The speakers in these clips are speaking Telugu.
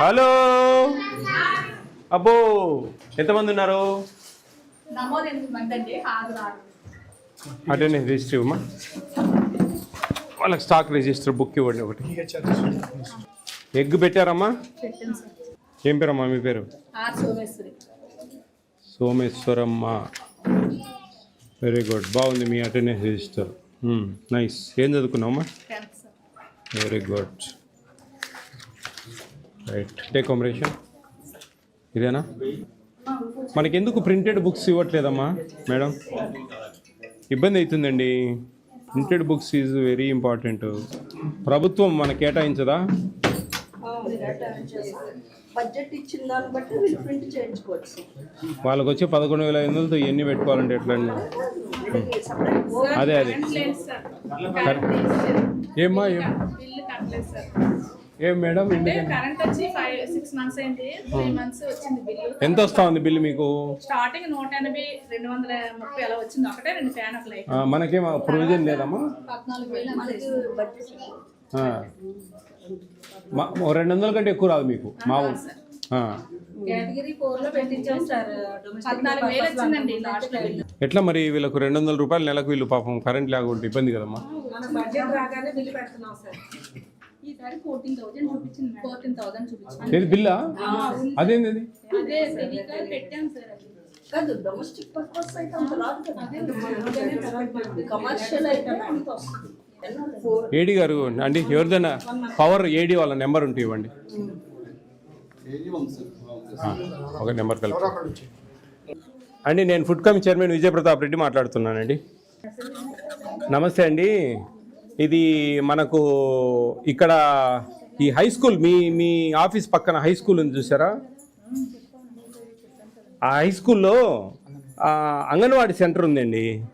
హలో. అబ్బో ఎంతమంది ఉన్నారు? అటెండెన్స్ రిజిస్టర్ ఇవ్వమ్మా వాళ్ళకి స్టాక్ రిజిస్టర్ బుక్ ఇవ్వండి ఒకటి. ఎగ్ పెట్టారమ్మా? ఏం పేరమ్మా మీ పేరు? సోమేశ్వరమ్మ. వెరీ గుడ్ బాగుంది మీ అటెండెన్స్ రిజిస్టర్. నైస్ ఏం చదువుకున్నావమ్మా? Very good right take combination ఇదేనా? మనకెందుకు ప్రింటెడ్ బుక్స్ ఇవ్వట్లేదమ్మా మేడం? ఇబ్బంది అవుతుందండి. Printed books is very important ప్రభుత్వం మనకు కేటాయించదా? బడ్జెట్ ఇచ్చిన దాన్ని బట్టి వీళ్ళు ప్రింట్ చేయించుకోవచ్చు. వాళ్ళకి వచ్చి పదకొండు వేల ఐదు వందలతో ఎన్ని పెట్టుకోవాలంటే ఎట్లా అదే అదే. ఏమ్మా ఏం? ఏం మేడం కరెంట్ వచ్చి ఫైవ్ సిక్స్ మంత్స్ అయింది. త్రీ మంత్స్ వచ్చింది బిల్లు ఎంత వస్తా ఉంది బిల్లు మీకు? స్టార్టింగ్ నూట ఎనభై రెండు వందల ముప్పై అలా వచ్చింది. ఒకటే రెండు ఫ్యాన్ ఒక లైట్ ఆ, మనకేం ప్రొవిజన్ లేదమ్మా? పద్నాలుగు వేలు రెండు వందల కంటే ఎక్కువ రాదు మీకు మా ఊ- ఆ. కేటగిరీ ఫోర్లో పెట్టించాం సార్ పద్నాలుగు వేలు వచ్చిందండి లాస్ట్లో బిల్లు ఎట్లా మరి వీళ్ళకు రెండు వందల రూపాయలు నెలకు వీళ్ళు పాపం కరెంట్ లేకుంటే ఇబ్బంది కదమ్మా? ఈసారి ఫోర్టీన్ థౌసండ్ చూపించింది ఫోర్టీన్ థౌసండ్ చూపించింది. ఏది బిల్లా? అదేంది అది? అదే తెలియక పెట్టాం సార్ అది. కాదు డొమెస్టిక్ పర్పస్ అయితే అంత రాదు కదా. కమర్షియల్ అయితే అంత వస్తుంది. ఫోర్ ఏడి గారు అండి ఎవరిదైనా పవర్ ఏడి వాళ్ళ నెంబర్ ఉంటే ఇవ్వండి. ఒక నెంబర్ కలిపి అండి నేను food commission chairman Vijayapratap Reddy మాట్లాడుతున్నానండి. నమస్తే అండి. ఇది మనకు ఇక్కడ ఈ హై స్కూల్ మీ మీ ఆఫీస్ పక్కన హై స్కూల్ ఉంది చూసారా? ఆ హై స్కూల్లో అంగన్వాడీ సెంటర్ ఉందండి.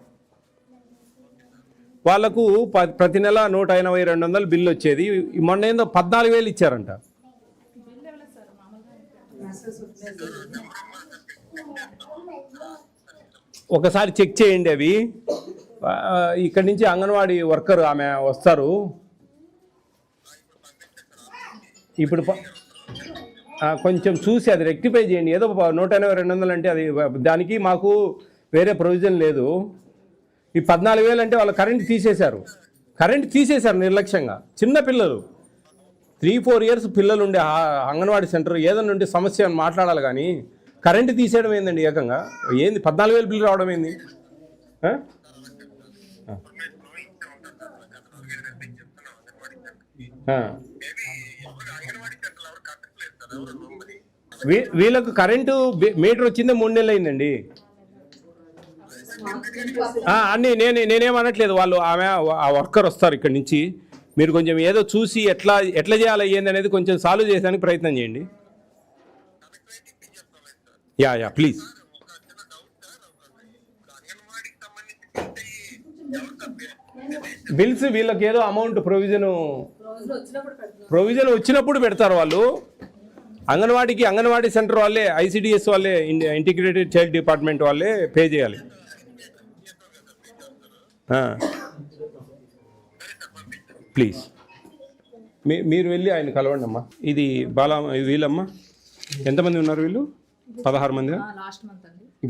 వాళ్ళకు ప- ప్రతి నెల నూట ఎనభై రెండు వందలు బిల్లు వచ్చేది. మొన్న ఏందో పద్నాలుగు వేలు ఇచ్చారంట. ఒకసారి చెక్ చేయండి అవి. ఇక్కడి నుంచి అంగన్వాడీ వర్కర్ ఆమె వస్తారు. ఇప్పుడు కొంచెం చూసి అది రెక్టిఫై చేయండి. ఏదో నూట ఎనభై రెండు వందలు అంటే అది దానికి మాకు వేరే ప్రొవిజన్ లేదు. ఈ పద్నాలుగు వేలు అంటే వాళ్ళు కరెంట్ తీసేశారు. కరెంట్ తీసేశారు నిర్లక్ష్యంగా. చిన్న పిల్లలు. త్రీ ఫోర్ ఇయర్స్ పిల్లలు ఉండే అంగన్వాడీ సెంటర్ ఏదైనా ఉంటే సమస్య అని మాట్లాడాలి కానీ కరెంటు తీసేయడం ఏందండి ఏకంగా? ఏంది? పద్నాలుగు వేలు బిల్లు రావడం ఏంది ఆ? ఆ. వీ- వీళ్ళకు కరెంటు మీటర్ వచ్చిందే మూడు నెలలు అయిందండి. అన్నీ నేను నేనేమనట్లేదు. వాళ్ళు ఆమె ఆ వర్కర్ వస్తారు ఇక్కడ నుంచి. మీరు కొంచెం ఏదో చూసి ఎట్లా ఎట్లా చేయాలి ఏంది అనేది కొంచెం సాల్వ్ చేయడానికి ప్రయత్నం చేయండి. Yeah yeah please. బిల్స్ వీళ్ళకి ఏదో అమౌంట్ ప్రొవిజన్ ప్రొవిజన్ వచ్చినప్పుడు పెడతారు వాళ్ళు. అంగన్వాడీకి అంగన్వాడీ సెంటర్ వాళ్ళే ఐసిడిఎస్ వాళ్ళే ఇంటిగ్రేటెడ్ చైల్డ్ డిపార్ట్మెంట్ వాళ్ళే పే చేయాలి. ప్లీజ్. మీ మీరు వెళ్ళి ఆయన కలవండి అమ్మా. ఇది బాలా వీళ్ళమ్మా. ఎంతమంది ఉన్నారు వీళ్ళు? పదహారు మంది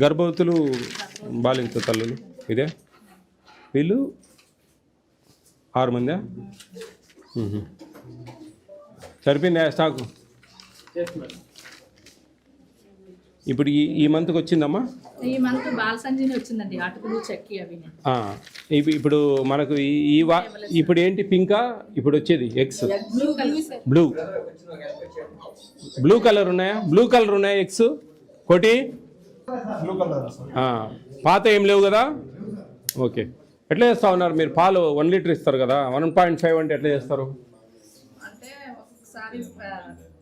గర్భవతులు బాలింత తల్లులు. ఇదే. వీళ్ళు ఆరు మందా. సరిపోయిందా? స్టాకు? ఇప్పుడు ఈ ఈ మంత్కి వచ్చిందమ్మా ఈ మంత్ బాల సంజీని వచ్చిందండి. అటుకులు చెక్కి అవి ఇప్పుడు మనకు ఈ ఈ వా ఇప్పుడు ఏంటి పింకా? ఇప్పుడు వచ్చేది eggs blue colour sir blue blue colour ఉన్నాయా? బ్లూ కలర్ ఉన్నాయా ఎగ్స్ కోటి? పాత ఏం లేవు కదా? ఓకే. ఎట్లా చేస్తా ఉన్నారు? మీరు పాలు వన్ లీటర్ ఇస్తారు కదా వన్ పాయింట్ ఫైవ్ అంటే ఎట్లా చేస్తారు? అంటే ఒకసారి ఆ,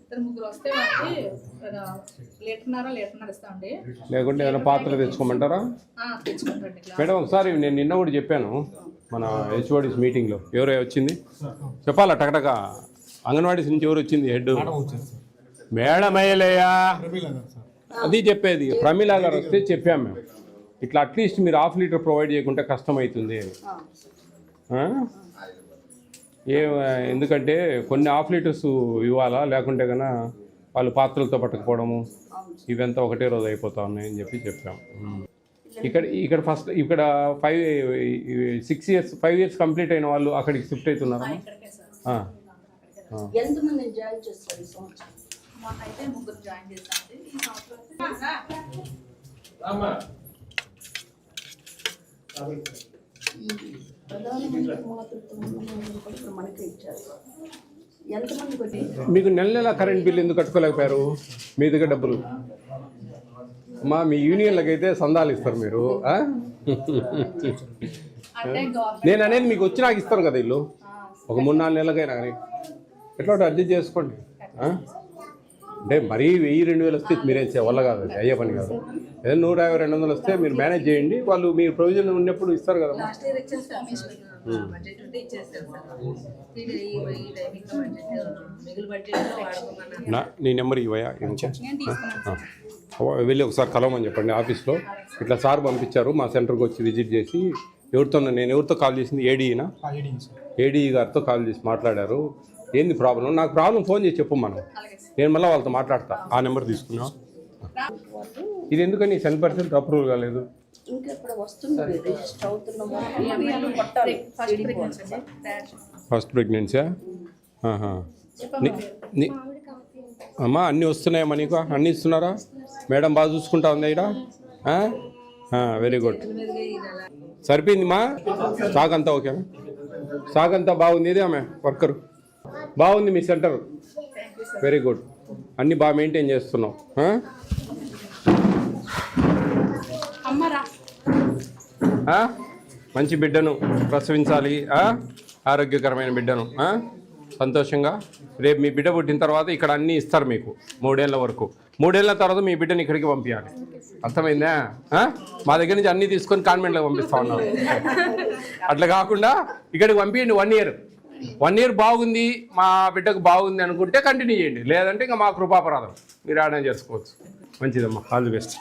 ఇద్దరు ముగ్గురు వస్తే వాళ్ళకి లీటర్న్నర లీటర్న్నర ఇస్తామండి. లేకుంటే ఏదైనా పాత్ర తెచ్చుకోమంటారా? మేడం ఒకసారి నేను నిన్న కూడా చెప్పాను మన హెచ్ఓడిస్ మీటింగ్లో ఎవరో వచ్చింది? చెప్పాలా టకటక? అంగన్వాడీస్ నుంచి ఎవరు వచ్చింది హెడ్? మేడం అయ్యలేయా? అది చెప్పేది ప్రమీల గారు వస్తే చెప్పాం మేము. ఇట్లా అట్లీస్ట్ మీరు హాఫ్ లీటర్ ప్రొవైడ్ చేయకుంటే కష్టమవుతుంది? ఏ ఎందుకంటే కొన్ని హాఫ్ లీటర్స్ ఇవ్వాలా? లేకుంటే కన్నా వాళ్ళు పాత్రలతో పట్టకపోవడము. ఇవంతా ఒకటే రోజు అయిపోతా ఉన్నాయని చెప్పి చెప్పాం. ఇక్కడ ఇక్కడ ఫస్ట్ ఇక్కడ five six years five years complete అయిన వాళ్ళు అక్కడికి షిఫ్ట్ అవుతున్నారా? జాయిన్ మీకు నెల నెల కరెంట్ బిల్ ఎందుకు కట్టుకోలేకపోయారు? మీ దగ్గర డబ్బులు. మా మీ యూనియన్లకు అయితే సందాలు ఇస్తారు మీరు నేను అనేది మీకు వచ్చి నాకు ఇస్తారు కదా ఇల్లు? ఒక మూడు నాలుగు నెలలకైనా కానీ. ఎట్లా అడ్జస్ట్ చేసుకోండి అంటే మరీ వెయ్యి రెండు వేలు వస్తే మీరేం వల్ల కాదు అది అయ్యే పని కాదు. ఏదో నూట యాభై రెండు వందలు వస్తే మీరు మేనేజ్ చేయండి. వాళ్ళు మీ ప్రొవిజన్ ఉన్నప్పుడు ఇస్తారు కదా. నా నీ నెంబర్ ఇవ్వయా. వెళ్ళి ఒకసారి కలవమని చెప్పండి ఆఫీస్లో. ఇట్లా సార్ పంపించారు మా సెంటర్కి వచ్చి విజిట్ చేసి ఎవరితో నేను ఎవరితో కాల్ చేసింది? ఏడీనా ఏడీ గారితో కాల్ చేసి మాట్లాడారు. ఏంది ప్రాబ్లం? నాకు ప్రాబ్లం ఫోన్ చేసి చెప్పు మనం. నేను మళ్ళీ వాళ్ళతో మాట్లాడతా. ఆ నెంబర్ తీసుకున్నా ఇది ఎందుకని? సెన్ పర్సెంట్ అప్రూవల్ కాలేదు. ఫస్ట్ ప్రెగ్నెన్సీ అమ్మా? అన్నీ వస్తున్నాయమ్మా నీకు? అన్నీ ఇస్తున్నారా? మేడం బాగా చూసుకుంటా ఉందా ఇక్కడ వెరీ గుడ్ సరిపోయింది మా? స్టాక్ అంతా ఓకేనా? స్టాక్ అంతా బాగుంది. ఇది ఆమె వర్కర్ బాగుంది మీ సెంటర్. వెరీ గుడ్ అన్నీ బాగా మెయింటైన్ ఆ? మంచి బిడ్డను ప్రసవించాలి? ఆరోగ్యకరమైన బిడ్డను? సంతోషంగా. రేపు మీ బిడ్డ పుట్టిన తర్వాత ఇక్కడ అన్నీ ఇస్తారు మీకు. మూడేళ్ళ వరకు. మూడేళ్ళ తర్వాత మీ బిడ్డని ఇక్కడికి పంపించాలి అర్థమైందా? మా దగ్గర నుంచి అన్నీ తీసుకొని కాన్వెంట్లో పంపిస్తా ఉన్నాం అట్లా కాకుండా ఇక్కడికి పంపించండి వన్ ఇయర్ వన్ ఇయర్ బాగుంది మా బిడ్డకు బాగుంది అనుకుంటే కంటిన్యూ చేయండి. లేదంటే ఇంకా మా కృపాపరాధం. మీరు ఆడనే చేసుకోవచ్చు. మంచిదమ్మా. All the best.